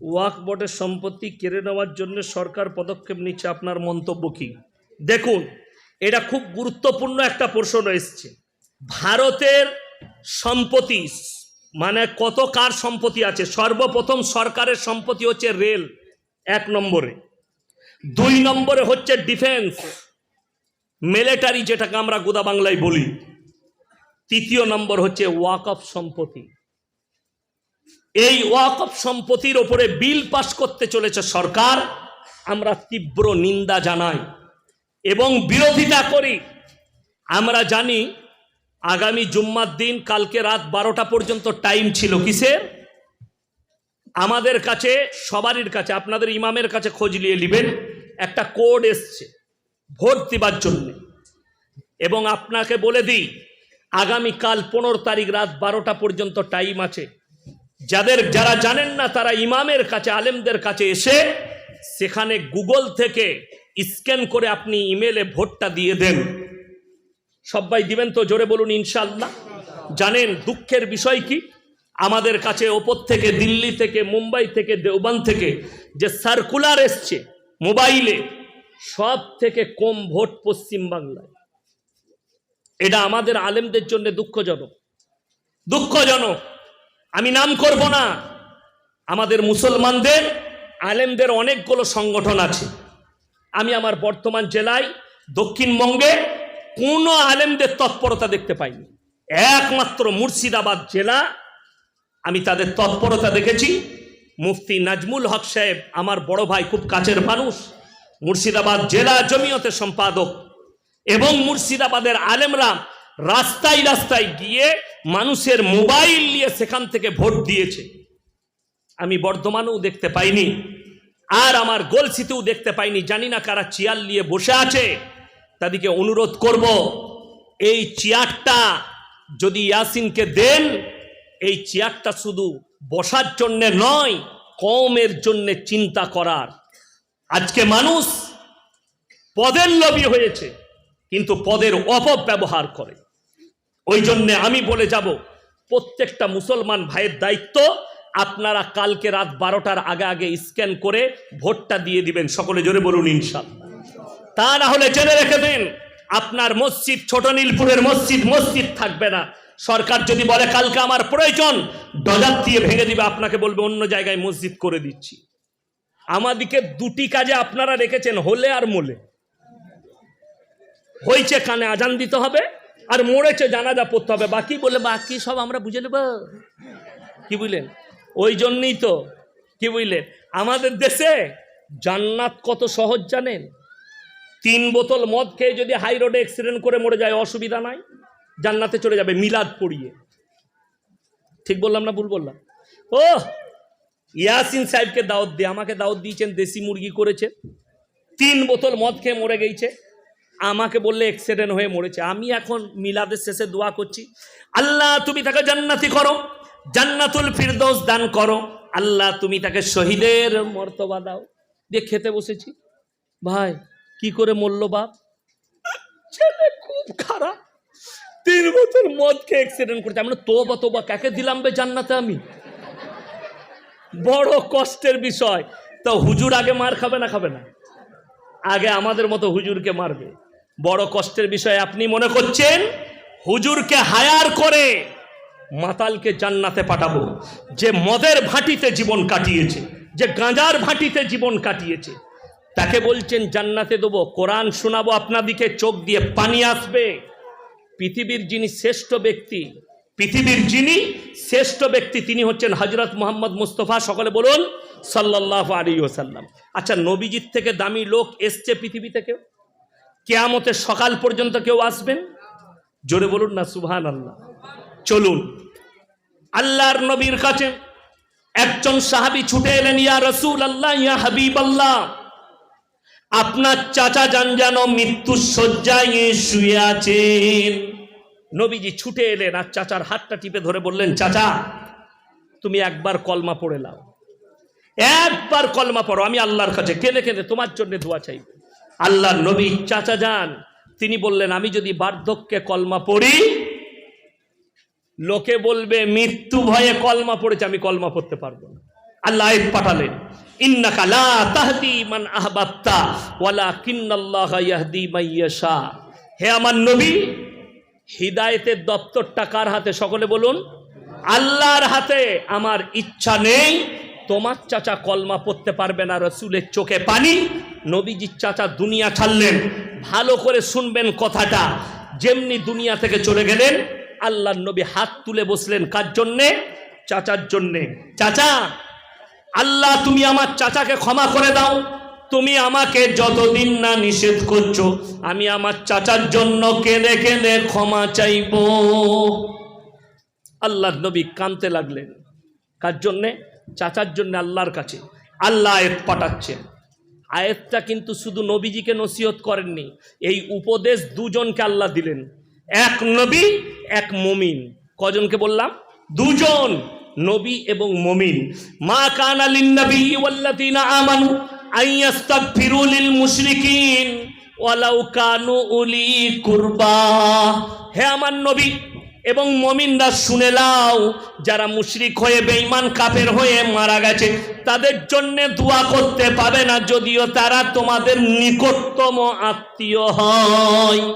Walk বোর্ডের সম্পত্তি কেড়ে নেওয়ার জন্য সরকার পদক্ষেপ নিচ্ছে। আপনার মন্তব্য কি? দেখুন, এটা খুব গুরুত্বপূর্ণ একটা প্রশ্ন এসছে। ভারতের সম্পত্তি মানে কত কার সম্পত্তি আছে? সর্বপ্রথম সরকারের সম্পত্তি হচ্ছে রেল, এক নম্বরে। দুই নম্বরে হচ্ছে ডিফেন্স, মিলিটারি যেটাকে আমরা গোদা বাংলায় বলি। তৃতীয় নম্বর হচ্ছে ওয়াক অফ সম্পত্তি। এই ওয়াকফ সম্পত্তির ওপরে বিল পাস করতে চলেছে সরকার। আমরা তীব্র নিন্দা জানাই এবং বিরোধিতা করি। আমরা জানি আগামী জুম্মার দিন কালকে রাত বারোটা পর্যন্ত টাইম ছিল কিসের? আমাদের কাছে, সবারই কাছে, আপনাদের ইমামের কাছে খোঁজ নিয়ে নেবেন। একটা কোড এসছে ভোট দিবার জন্য। এবং আপনাকে বলে দিই, আগামীকাল পনেরো তারিখ রাত বারোটা পর্যন্ত টাইম আছে। যাদের যারা জানেন না, তারা ইমামের কাছে, আলেমদের কাছে এসে সেখানে গুগল থেকে স্ক্যান করে আপনি ইমেলে ভোটটা দিয়ে দেন। সবাই দিবেন তো, জোরে বলুন ইনশাল্লাহ জানেন, দুঃখের বিষয় কি? আমাদের কাছে ওপর থেকে, দিল্লি থেকে, মুম্বাই থেকে দেওবান থেকে যে সার্কুলার এসছে, মোবাইলে, সব থেকে কম ভোট পশ্চিম বাংলায়। এটা আমাদের আলেমদের জন্য দুঃখজনক। দুঃখজনক। আমি নাম করব না। আমাদের মুসলমানদের, আলেমদের অনেকগুলো সংগঠন আছে। আমি আমার বর্তমান জেলায়, দক্ষিণবঙ্গে কোনো আলেমদের তৎপরতা দেখতে পাইনি। একমাত্র মুর্শিদাবাদ জেলা, আমি তাদের তৎপরতা দেখেছি। মুফতি নাজমুল হক সাহেব, আমার বড় ভাই, খুব কাছের মানুষ, মুর্শিদাবাদ জেলা জমিয়তের সম্পাদক। এবং মুর্শিদাবাদের আলেমরা রাস্তায় রাস্তায় গিয়ে মানুষের মোবাইল নিয়ে সেখান থেকে ভোট দিয়েছে। আমি বর্ধমানেও দেখতে পাইনি, আর আমার গোলসিতেও দেখতে পাইনি, জানি না কারা চেয়ার নিয়ে বসে আছে। তাদেরকে অনুরোধ করব, এই চেয়ারটা যদি ইয়াসিনকে দেন, এই চেয়ারটা শুধু বসার জন্যে নয়, কমের জন্যে চিন্তা করার। আজকে মানুষ পদের লবি হয়েছে, কিন্তু পদের অপব্যবহার করে। ওই জন্যে আমি বলে যাব, প্রত্যেকটা মুসলমান ভাইয়ের দায়িত্ব আপনারা কালকে রাত বারোটার আগে আগে স্ক্যান করে ভোটটা দিয়ে দিবেন, সকলে জোরে বলুন ইনশাল্লাহ তা না হলে জেনে রেখে দিন, আপনার মসজিদ, ছোট নীলপুরের মসজিদ মসজিদ থাকবে না। সরকার যদি বলে কালকে আমার প্রয়োজন ডজার দিয়ে ভেঙে দিবে, আপনাকে বলবে অন্য জায়গায় মসজিদ করে দিচ্ছি। আমাদিকে দুটি কাজে আপনারা রেখেছেন, হলে আর মোলে। হয়েছে কানে আজান দিতে হবে আর মরেছে, জানাজা পড়তে হবে। বাকি বলে, বাকি সব আমরা বুঝে নেব। কি বুঝলেন? ওই জন্যই তো, কি বুঝলেন? আমাদের দেশে জান্নাত কত সহজ জানেন? তিন বোতল মদ খেয়ে যদি হাই রোডে অ্যাক্সিডেন্ট করে মরে যায়, অসুবিধা নাই। জান্নাতে চলে যাবে, মিলাদ পড়িয়ে। ঠিক বললাম না ভুল বললাম? ও ইয়াসিন সাহেবকে দাওয়াত দিয়ে আমাকে দাওয়াত দিয়েছেন, দেশি মুরগি করেছে। তিন বোতল মদ খেয়ে মরে গেছে। আমাকে বললে অ্যাক্সিডেন্ট হয়ে মরেছে। আমি এখন মিলাদের শেষে দোয়া করছি। আল্লাহ, তুমি তাকে জান্নাতি করো। জান্নাতুল ফিরদৌস দান করো। আল্লাহ, তুমি তাকে শহীদের মর্তবা দাও। দিয়ে খেতে বসেছি। ভাই, কি করে মরল বাপ? ছেলে খুব খারাপ। তিন বছর মদ খেয়ে অ্যাক্সিডেন্ট করেছে। আমরা তোবা তোবা, কাকে দিলাম বে জান্নাতে আমি? বড় কষ্টের বিষয়। তো হুজুর আগে মার খাবে না খাবে না। আগে আমাদের মতো হুজুরকে মারবে। বড় কষ্টের বিষয়, আপনি মনে করছেন? হুজুরকে হায়ার করে মাতালকে জান্নাতে পাঠাবো। যে মদের ভাটিতে জীবন কাটিয়েছে, যে গাঁজার ভাটিতে জীবন কাটিয়েছে, তাকে বলছেন, জান্নাতে দেবো, কোরআন শোনাবো আপনাদিকে, চোখ দিয়ে পানি আসবে। পৃথিবীর যিনি শ্রেষ্ঠ ব্যক্তি, পৃথিবীর যিনি শ্রেষ্ঠ ব্যক্তি, তিনি হচ্ছেন হজরত মোহাম্মদ মুস্তফা, সকলে বলুন সাল্লাহ আলী ওসাল্লাম আচ্ছা নবীজির থেকে দামি লোক এসছে পৃথিবী থেকে? কেয়ামতের সকাল পর্যন্ত কেউ আসবেন? জোরে বলুন না সুহান আল্লাহ চলুন। আল্লাহর নবীর কাছে একজন সাহাবি ছুটে এলেন, ইয়া রসুল আল্লাহ ইয়া হাবিব আল্লাহ আপনার চাচা যান যেন মৃত্যুর শয্যায় শুয়ে আছেন। নবীজি ছুটে এলেন আর চাচার হাতটা টিপে ধরে বললেন, চাচা, তুমি একবার কলমা পড়ে নাও। একবার কলমা পড়ো, আমি আল্লাহর কাছে কেঁদে কেঁদে তোমার জন্য দোয়া চাইব। আল্লাহর নবী চাচা যান। তিনি বললেন, আমি যদি বার্ধক্যে কলমা পড়ি, লোকে বলবে, মৃত্যু ভয়ে কলমা পড়েছে, আমি কলমা পড়তে পারব না। আল্লাহ আয়াত পাঠালেন, ইন্নাকা লা তাহদি মান আহবাবতা, ওয়ালাকিন্নাল্লাহা ইয়াহদি মান ইয়াশা। হে আমার নবী, হিদায়েতের দপ্তরটা কার হাতে? সকলে বলুন, আল্লাহর হাতে। আমার ইচ্ছা নেই তোমার চাচা কলমা পড়তে পারবে না রসুলের চোখে পানি। নবীজির চাচা দুনিয়া ছাড়লেন। ভালো করে শুনবেন কথাটা। যেমনি দুনিয়া থেকে চলে গেলেন, আল্লাহর নবী হাত তুলে বসলেন কার জন্যে? চাচার জন্যে। চাচা, আল্লাহ তুমি আমার চাচাকে ক্ষমা করে দাও। তুমি আমাকে যতদিন না নিষেধ করছ, আমি আমার চাচার জন্য কেঁদে কেঁদে ক্ষমা চাইব। আল্লাহর নবী কানতে লাগলেন। কার জন্যে? চাচার জন্য আল্লাহর কাছে। আল্লাহ আয়েত পাঠাচ্ছেন। আয়েতটা কিন্তু শুধু নবীজিকে নসিহত করেননি, এই উপদেশ দুজনকে আল্লাহ দিলেন। এক নবী, এক মমিন। কজনকে বললাম? দুজন, নবী এবং মমিন। মা কানা লিন্নবী ওয়াল্লাযীনা আমানু আইয়াস্তাগফিরু লিল মুশরিকিন ওয়ালাউ কানু উলি কুরবা। হে আমার নবী এবং মমিনরা শুনে লাও যারা মুশরিক হয়ে বেঈমান, কাফের হয়ে মারা গেছে, তাদের জন্য দোয়া করতে পাবে না, যদিও তারা তোমাদের নিকটতম আত্মীয় হয়।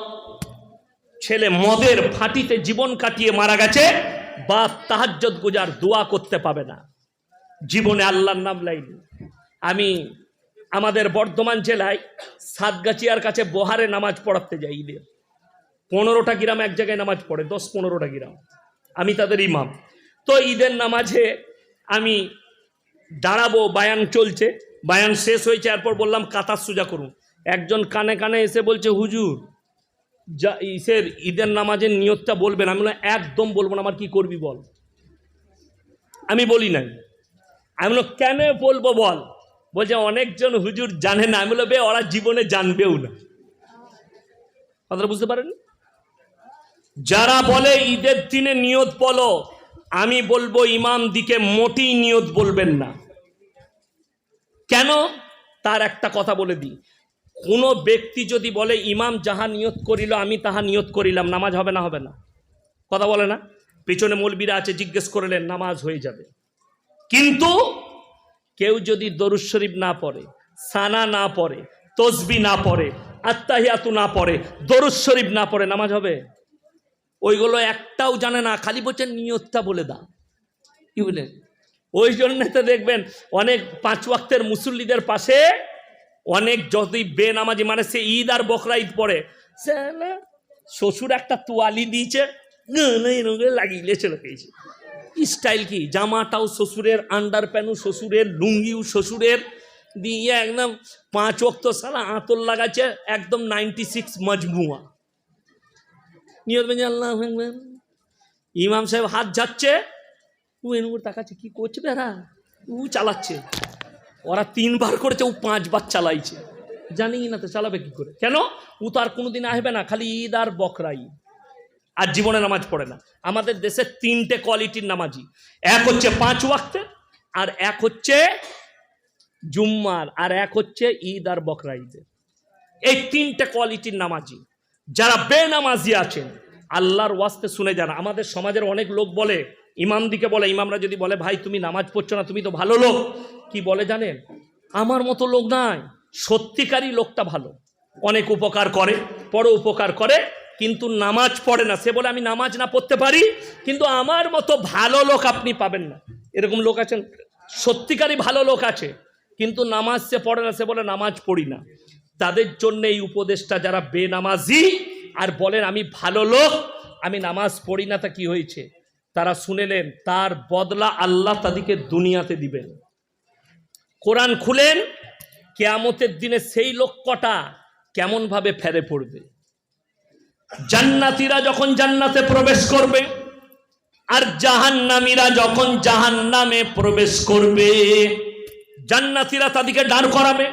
ছেলে মদের ফাটিতে জীবন কাটিয়ে মারা গেছে, বা তাহাজ্জত গুজার দোয়া করতে পাবে না। জীবনে আল্লাহর নাম লাইনি আমি আমাদের বর্ধমান জেলায় সাতগাছিয়ার কাছে বহারে নামাজ পড়াতে যাই পনেরোটা গ্রাম এক জায়গায় নামাজ পড়ে, দশ পনেরোটা গ্রাম। আমি তাদের ইমাম। তো ঈদের নামাজে আমি দাঁড়াবো, বায়ান চলছে, বায়ান শেষ হয়েছে, এরপর বললাম কাতার সোজা করুন। একজন কানে কানে এসে বলছে, হুজুর, যা, ইসের ঈদের নামাজের নিয়তটা বলবেন। আমি বললাম, একদম বলব না, আমার কি করবি বল? আমি বলি নাই। আমি বললাম, কেন বলব বল? বলছে, অনেকজন হুজুর জানে না। আমি বলল বে, ওরা জীবনে জানবেও না। কথাটা বুঝতে পারেন যারা বলে ঈদের দিনে নিয়ত বলো, আমি বলব ইমাম দিকে মোটেই নিয়ত বলবেন না। কেন? তার একটা কথা বলে দিই। কোনো ব্যক্তি যদি বলে, ইমাম যাহা নিয়ত করিল, আমি তাহা নিয়ত করিলাম, নামাজ হবে না হবে না? কথা বলে না? পেছনে মলবিরা আছে, জিজ্ঞেস করলেন, নামাজ হয়ে যাবে। কিন্তু কেউ যদি দরুদ শরীফ না পড়ে, সানা না পড়ে, তসবি না পড়ে আত্মাহিয়াতু না পড়ে, দরুদ শরীফ না পড়ে, নামাজ হবে? ওইগুলো একটাও জানে না, খালি বলছেন নিয়তটা বলে দাও। কি বলেন ওই জন্য তো দেখবেন অনেক পাঁচ ওয়াক্তের মুসল্লিদের পাশে অনেক যদি বেনামাজি মানে সে ঈদ আর বকরা ঈদ পড়ে সে শ্বশুর একটা তোয়ালি দিয়েছে লাগিয়ে চলে গেছে। স্টাইল কি? জামাটাও শ্বশুরের আন্ডার প্যান্টও শ্বশুরের, লুঙ্গিও শ্বশুরের, দিয়ে একদম পাঁচ অক্ত সালা আঁতর লাগাচ্ছে, একদম নাইনটি সিক্স মজমুয়া। নিয়ত বেঞ্জে আল্লাহ আকবার। ইমাম সাহেব হাত যাচ্ছে ও এনুর তাকাচ্ছে, কি করছে বেড়া? ও চালাচ্ছে। ওরা তিনবার করেছে, ও পাঁচবার চালাইছে। জানি না তো চালাবে কি করে। কেন? ও তো আর কোনোদিন আসবে না, খালি ঈদ আর বকরা ঈদ। আর জীবনে নামাজ পড়ে না। আমাদের দেশে তিনটে কোয়ালিটির নামাজি। এক হচ্ছে পাঁচ ওয়াক্তে, আর এক হচ্ছে জুম্মার, আর এক হচ্ছে ঈদ আর বকরা ঈদের। এই তিনটে কোয়ালিটির নামাজি। যারা বেনামাজি আছেন, আল্লাহর ওয়াস্তে শুনে যান। আমাদের সমাজের অনেক লোক বলে ইমাম দিকে বলে, ইমামরা যদি বলে, ভাই, তুমি নামাজ পড়ছো না, তুমি তো ভালো লোক। কি বলে জানেন? আমার মতো লোক নাই। সত্যিকারই লোকটা ভালো। অনেক উপকার করে, বড় উপকার করে, কিন্তু নামাজ পড়ে না। সে বলে, আমি নামাজ না পড়তে পারি, কিন্তু আমার মতো ভালো লোক আপনি পাবেন না। এরকম লোক আছেন। সত্যিকারই ভালো লোক আছে, কিন্তু নামাজ সে পড়ে না। সে বলে, নামাজ পড়ি না। তাদের জন্য এই উপদেশটা যারা বেনামাজি আর বলেন আমি ভালো লোক, আমি নামাজ পড়ি না তা কি হয়েছে? তারা শুনেলেন, তার বদলা আল্লাহ তাদেরকে দুনিয়াতে দিবেন। কোরআন খুলেন, কেয়ামতের দিনে সেই লোক কটা কেমনভাবে ফেরে পড়বে? জান্নাতিরা যখন জান্নাতে প্রবেশ করবে, আর জাহান্নামীরা যখন জাহান্নামে প্রবেশ করবে, জান্নাতিরা তাদেরকে দাঁড় করাবে।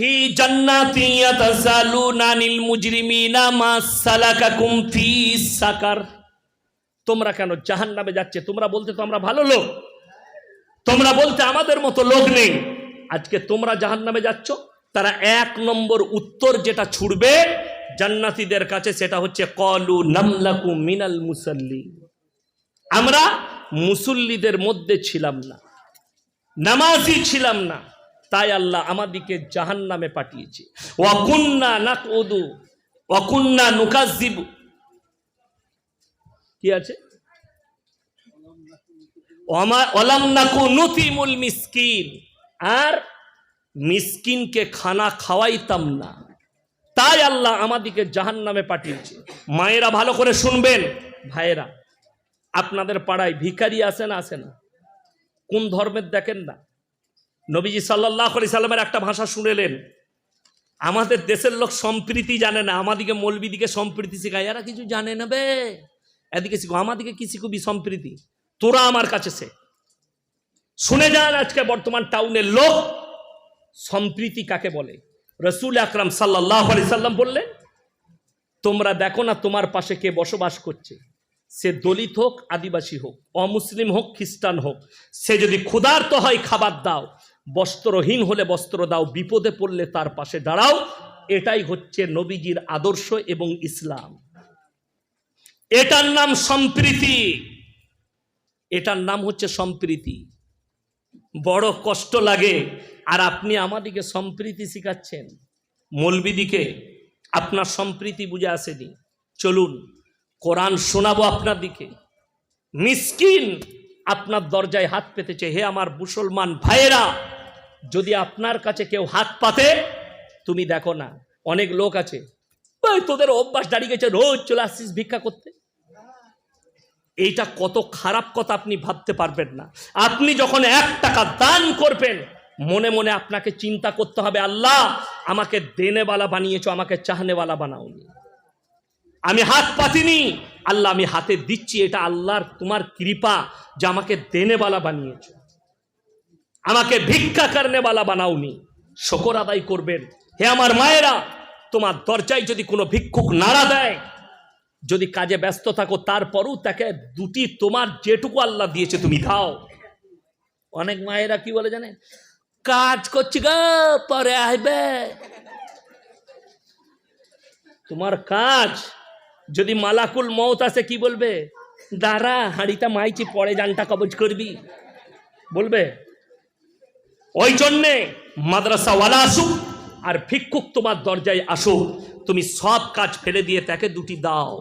ফি জান্নাতি ইয়াতাসালুনা আনিল মুজরিমিনা মা সালাকাকুম ফি সাকার। তোমরা কেন জাহান্নামে যাচ্ছে? তোমরা বলতে তো আমরা ভালো লোক। তোমরা বলতে আমাদের মতো লোক নেই। আজকে তোমরা জাহান্নামে যাচ্ছ, তারা এক নম্বর উত্তর যেটা ছুড়বে জান্নাতীদের কাছে, সেটা হচ্ছে কলু নামলাকু মিনাল মুসল্লি আমরা মুসল্লিদের মধ্যে ছিলাম না, নামাজি ছিলাম না। তাই আল্লাহ আমাদিকে জাহান নামে পাঠিয়েছে ওয়াকুন্না নাক ওদু ওয়াকুন্না নুকাজিবু কি আছে? আর মিসকিনকে খানা খাওয়াইতাম না। তাই আল্লাহ আমাদিকে জাহান নামে পাঠিয়েছে। মায়েরা ভালো করে শুনবেন। ভাইয়েরা, আপনাদের পাড়ায় ভিখারি আসে না আসে না? কোন ধর্মের দেখেন না? নবীজি সাল্লাহ আলি সাল্লামের একটা ভাষা শুনেলেন। আমাদের দেশের লোক সম্প্রীতি জানে না, আমাদিকে মৌলবিদিকে সম্প্রীতি শেখায়। এরা কিছু জানে না বে। এদিকে শিখো, আমাদিকে কি শিখবি সম্প্রীতি? তোরা আমার কাছে সে শুনে যান আজকে বর্তমান টাউনের লোক সম্প্রীতি কাকে বলে? রসুল আকরাম সাল্লাহ আলি সাল্লাম বললেন, তোমরা দেখো না তোমার পাশে কে বসবাস করছে। সে দলিত হোক, আদিবাসী হোক, অমুসলিম হোক, খ্রিস্টান হোক। সে যদি ক্ষুধার্ত হয়, খাবার দাও। বস্ত্রহীন হলে বস্ত্র দাও, বিপদে পড়লে তার পাশে দাঁড়াও। এটাই হচ্ছে নবীজির আদর্শ এবং ইসলাম। এটার নাম সম্প্রীতি। এটার নাম হচ্ছে সম্প্রীতি। বড় কষ্ট লাগে। আর আপনি আমাদিকে সম্প্রীতি শিখাচ্ছেন। মলবিদিকে আপনার সম্প্রীতি বুঝে আসেনি। চলুন, কোরআন শোনাবো আপনার দিকে। মিসকিন আপনার দরজায় হাত পেতেছে হে আমার মুসলমান ভাইয়েরা, যদি আপনার কাছে কেউ হাত পাতে, তুমি দেখো না, অনেক লোক আছে। তোদের অভ্যাস দাঁড়িয়ে গেছে, রোজ চলে আসছিস ভিক্ষা করতে। এইটা কত খারাপ কথা, আপনি ভাবতে পারবেন না। আপনি যখন এক টাকা দান করবেন, মনে মনে আপনাকে চিন্তা করতে হবে, আল্লাহ, আমাকে দেনেওয়ালা বানিয়েছো, আমাকে চাহনেওয়ালা বানাওনি। আমি হাত পাতিনি। আল্লাহ আমি হাতে দিচ্ছি, এটা আল্লাহর তোমার কৃপা যে আমাকে দেনেওয়ালা বানিয়েছো। আমাকে ভিক্ষা করনেওয়ালা বানাওনি। শকর আদায় করবেন। হে আমার মায়েরা, তোমার দরজায় যদি কোনো ভিক্ষুক নাড়া দেয়, যদি কাজে ব্যস্ত থাকো, তারপরও তাকে দুটি তোমার যেটুকু আল্লাহ দিয়েছে তুমি দাও। অনেক মায়েরা কি বলে জানে কাজ করছি গো, পরে আসবে। তোমার কাজ যদি মালাকুল মৌত আসে, কি বলবে? দাঁড়া, হাঁড়িটা মাইছি, পরে জানটা কবজ করবি। বলবে, ওই জন্যে মাদ্রাসাওয়ালা আসুক আর ভিক্ষুক তোমার দরজায় আসুক। তুমি সব কাজ ফেলে দিয়ে তাকে দুটি দাও।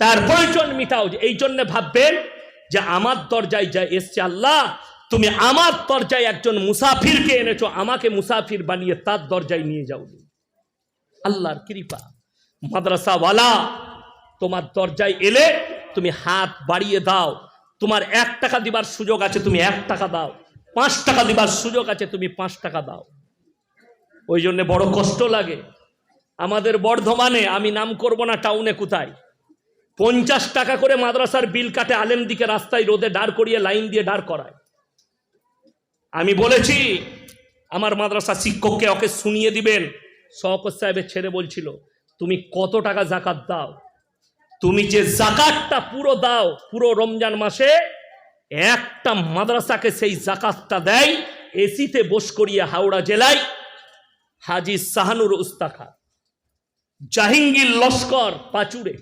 তার প্রয়োজন মিটাও এই জন্য ভাববেন যে আমার দরজায় যা এসছে আল্লাহ, তুমি আমার দরজায় একজন মুসাফিরকে এনেছো, আমাকে মুসাফির বানিয়ে তার দরজায় নিয়ে যাও আল্লাহর কৃপা। মাদ্রাসাওয়ালা, তোমার দরজায় এলে তুমি হাত বাড়িয়ে দাও। তোমার এক টাকা দিবার সুযোগ আছে, তুমি এক টাকা দাও। পাঁচ টাকা দিবার সুযোগ আছে, তুমি পাঁচ টাকা দাও। ওই জন্যে বড় কষ্ট লাগে। আমাদের বর্ধমানে, আমি নাম করব না টাউনে কোথায়। পঞ্চাশ টাকা করে মাদ্রাসার বিল কাটে আলেম দিকে রাস্তায় রোদে দাঁড় করিয়ে লাইন দিয়ে দাঁড় করায়। আমি বলেছি, আমার মাদ্রাসা শিক্ষককে ওকে শুনিয়ে দিবেন। শওকত সাহেবের ছেড়ে বলছিল তুমি কত টাকা জাকাত দাও? তুমি যে জাকাতটা পুরো দাও, পুরো রমজান মাসে, একটা মাদ্রাসাকে সেই জাকাতটা দেয়, এসিতে বস করিয়ে হাওড়া জেলায়, হাজি সাহানুর উস্তাখা। জাহিঙ্গীর লস্কর পাচুরে।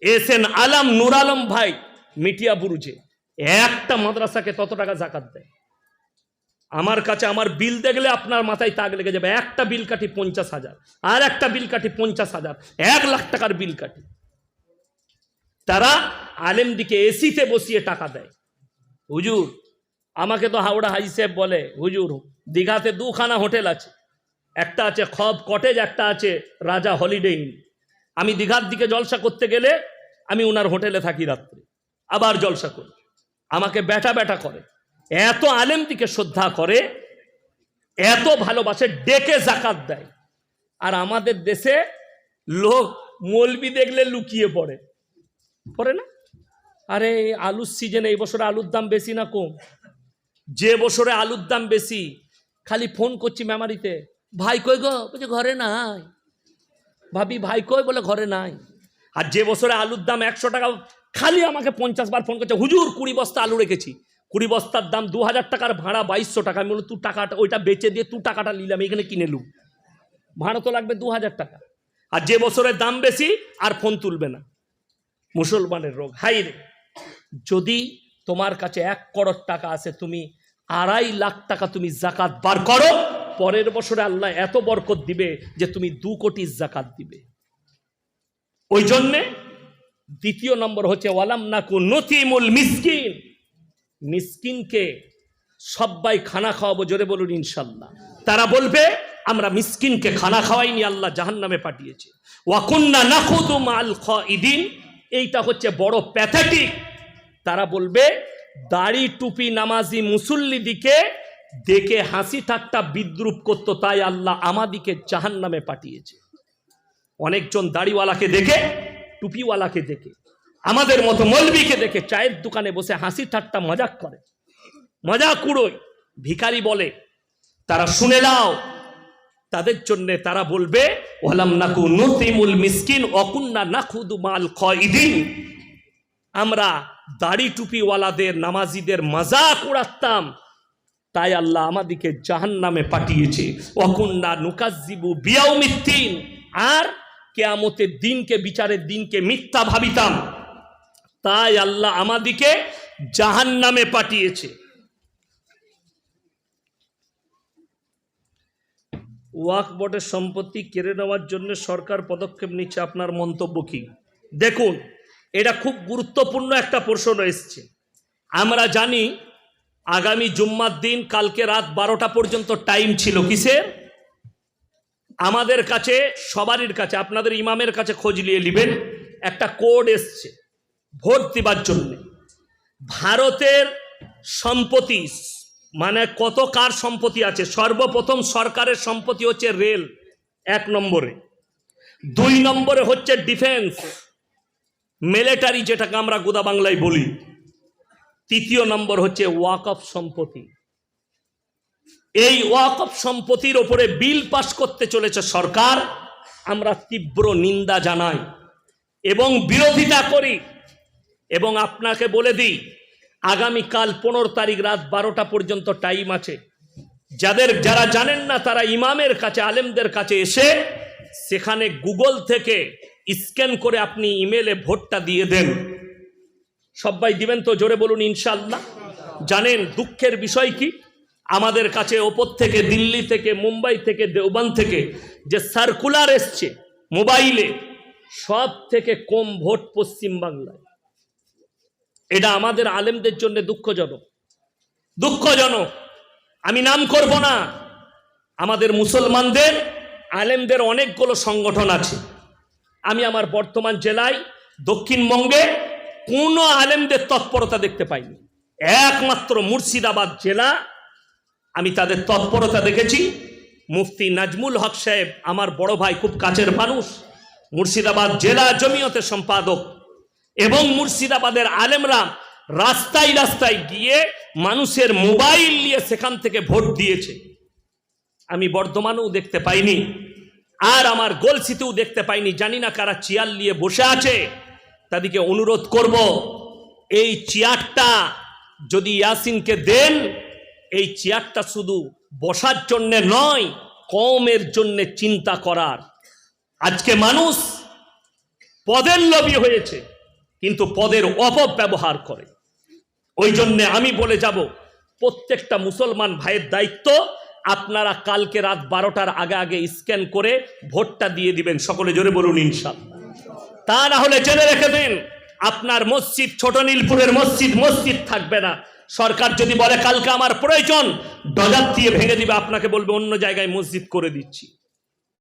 এস এন আলম নুর আলম ভাই মিটিয়া বুরুজে। একটা মাদ্রাসাকে তত টাকা জাকাত দেয়। আমার কাছে আমার বিল দেখলে আপনার মাথায় তাক লেগে যাবে। একটা বিল কাটি পঞ্চাশ হাজার, আর একটা বিল কাটি পঞ্চাশ হাজার, এক লাখ টাকার বিল কাটি। তারা আলেম দিকে এসিতে বসিয়ে টাকা দেয়। হুজুর, আমাকে তো হাওড়া হাই সাহেব বলে, হুজুর, দীঘাতে দুখানা হোটেল আছে। একটা আছে খব কটেজ, একটা আছে রাজা হলিডে ইন। আমি দীঘার দিকে জলসা করতে গেলে আমি ওনার হোটেলে থাকি রাত্রে। আবার জলসা করি। আমাকে ব্যাটা ব্যাটা করে। এত আলেম দিকে শ্রদ্ধা করে, এত ভালোবাসে, ডেকে জাকাত দেয়। আর আমাদের দেশে লোক মলবি দেখলে লুকিয়ে পড়ে। পড়ে না? আরে, আলুর সিজনে এই বছরে আলুর দাম বেশি না কম? যে বছরে আলুর দাম বেশি, খালি ফোন করছি মেমারিতে, ভাই কই গো? বলছে, ঘরে নাই। ভাবি, ভাই কই? বলে, ঘরে নাই। আর যে বছরে আলুর দাম একশো টাকা, খালি আমাকে পঞ্চাশ বার ফোন করছে, হুজুর, কুড়ি বস্তা আলু রেখেছি। কুড়ি বস্তার দাম দু হাজার টাকার ভাড়া বাইশশো টাকা। আমি বললাম, তুই টাকাটা, ওইটা বেচে দিয়ে তুই টাকাটা নিলাম এখানে কিনে লু ভাড়া তো লাগবে দু হাজার টাকা। আর যে বছরের দাম বেশি, আর ফোন তুলবে না। মুসলমানের রোগ। হাই রে। যদি তোমার কাছে এক করোড় টাকা আছে, তুমি আড়াই লাখ টাকা তুমি জাকাত বার করো, পরের বছরে আল্লাহ এত বরকত দিবে যে তুমি দু কোটি জাকাত দিবে। ওই জন্যে দ্বিতীয় নম্বর হচ্ছে, ওয়ালাম নাকু নতিমুল মিসকিন। মিসকিনকে সবাই খানা খাওয়াবো, জোরে বলুন, ইনশাল্লাহ। তারা বলবে, আমরা মিসকিনকে খানা খাওয়াইনি, আল্লাহ জাহান নামে পাঠিয়েছে ওয়াকুন্না নাখুদু মাল ইদিন এইটা হচ্ছে বড় প্যাথেটিক। তারা বলবে, দাড়ি, টুপি, নামাজি মুসল্লি দিকে দেখে হাসি ঠাট্টা বিদ্রুপ করতো, তাই আল্লাহ আমাদিকে জাহান নামে পাঠিয়েছে। অনেকজন দাড়িওয়ালাকে দেখে, টুপিওয়ালাকে দেখে। আমাদের মতো মলবিকে দেখে চায়ের দোকানে বসে হাসি ঠাট্টা মজাক করে। মজা কুড়োয় ভিখারি বলে, তারা শুনে নাও, তাদের জন্য তারা বলবে, ওয়ালাম নাকু নতিমুল মিসকিন, অকুন্না নাখুদু মাল খয়দিন। আমরা দাড়ি টুপিওয়ালাদের, নামাজিদের মজাক উড়াতাম। তাই আল্লাহ আমাদিকে জাহান নামে পাঠিয়েছে, অকুন্না নুকাজিবু বিয়াউমিদ্দিন আর কেয়ামতের দিনকে, বিচারের দিনকে মিথ্যা ভাবিতাম। তাই আল্লাহ আমাদিকে জাহান নামে পাঠিয়েছে। ওয়াক সম্পত্তি কেড়ে নেওয়ার জন্য সরকার পদক্ষেপ নিচ্ছে, আপনার মন্তব্য কি? দেখুন, এটা খুব গুরুত্বপূর্ণ একটা প্রশ্ন এসছে। আমরা জানি, আগামী জুম্মার দিন কালকে রাত বারোটা পর্যন্ত টাইম ছিল কিসের? আমাদের কাছে সবারই কাছে, আপনাদের ইমামের কাছে খোঁজ নিয়ে নেবেন, একটা কোড এসছে। ভোট দিবার জন্য। ভারতের সম্পত্তি মানে কত কার সম্পত্তি আছে? সর্বপ্রথম সরকারের সম্পত্তি হচ্ছে রেল, এক নম্বরে। দুই নম্বরে হচ্ছে ডিফেন্স, মিলিটারি যেটাকে আমরা গোদা বাংলায় বলি। তৃতীয় নম্বর হচ্ছে ওয়াকফ সম্পত্তি। এই ওয়াকফ সম্পত্তির ওপরে বিল পাস করতে চলেছে সরকার। আমরা তীব্র নিন্দা জানাই এবং বিরোধিতা করি। এবং আপনাকে বলে দিই, আগামীকাল পনেরো তারিখ রাত বারোটা পর্যন্ত টাইম আছে। যাদের, যারা জানেন না, তারা ইমামের কাছে, আলেমদের কাছে এসে সেখানে গুগল থেকে স্ক্যান করে আপনি ইমেলে ভোটটা দিয়ে দেন। সবাই দিবেন তো, জোরে বলুন ইনশাল্লাহ জানেন দুঃখের বিষয় কি? আমাদের কাছে ওপর থেকে, দিল্লি থেকে, মুম্বাই থেকে দেওবান থেকে যে সার্কুলার এসছে মোবাইলে সব থেকে কম ভোট পশ্চিম বাংলায় এটা আমাদের আলেমদের জন্য দুঃখজনক। দুঃখজনক। আমি নাম করব না। আমাদের মুসলমানদের, আলেমদের অনেকগুলো সংগঠন আছে। আমি আমার বর্তমান জেলায়, দক্ষিণবঙ্গে কোনো আলেমদের তৎপরতা দেখতে পাইনি। একমাত্র মুর্শিদাবাদ জেলা, আমি তাদের তৎপরতা দেখেছি। মুফতি নাজমুল হক সাহেব, আমার বড় ভাই, খুব কাছের মানুষ, মুর্শিদাবাদ জেলা জমিয়তের সম্পাদক। এবং মুর্শিদাবাদের আলেমরা রাস্তায় রাস্তায় গিয়ে মানুষের মোবাইল নিয়ে সেখান থেকে ভোট দিয়েছে। আমি বর্ধমানেও দেখতে পাইনি, আর আমার গোলসিতেও দেখতে পাইনি, জানি না কারা চেয়ার নিয়ে বসে আছে। তাদেরকে অনুরোধ করব, এই চেয়ারটা যদি ইয়াসিনকে দেন, এই চেয়ারটা শুধু বসার জন্যে নয়, কমের জন্যে চিন্তা করার। আজকে মানুষ পদের লবি হয়েছে। কিন্তু পদের অপব্যবহার করে। ওই জন্যে আমি বলে যাব, প্রত্যেকটা মুসলমান ভাইয়ের দায়িত্ব আপনারা কালকে রাত বারোটার আগে আগে স্ক্যান করে ভোটটা দিয়ে দিবেন, সকলে জোরে বলুন ইনশাল তা না হলে জেনে রেখে দিন, আপনার মসজিদ ছোট নীলপুরের মসজিদ মসজিদ থাকবে না। সরকার যদি বলে, কালকে আমার প্রয়োজন ডজার দিয়ে ভেঙে দিবে, আপনাকে বলবে, অন্য জায়গায় মসজিদ করে দিচ্ছি।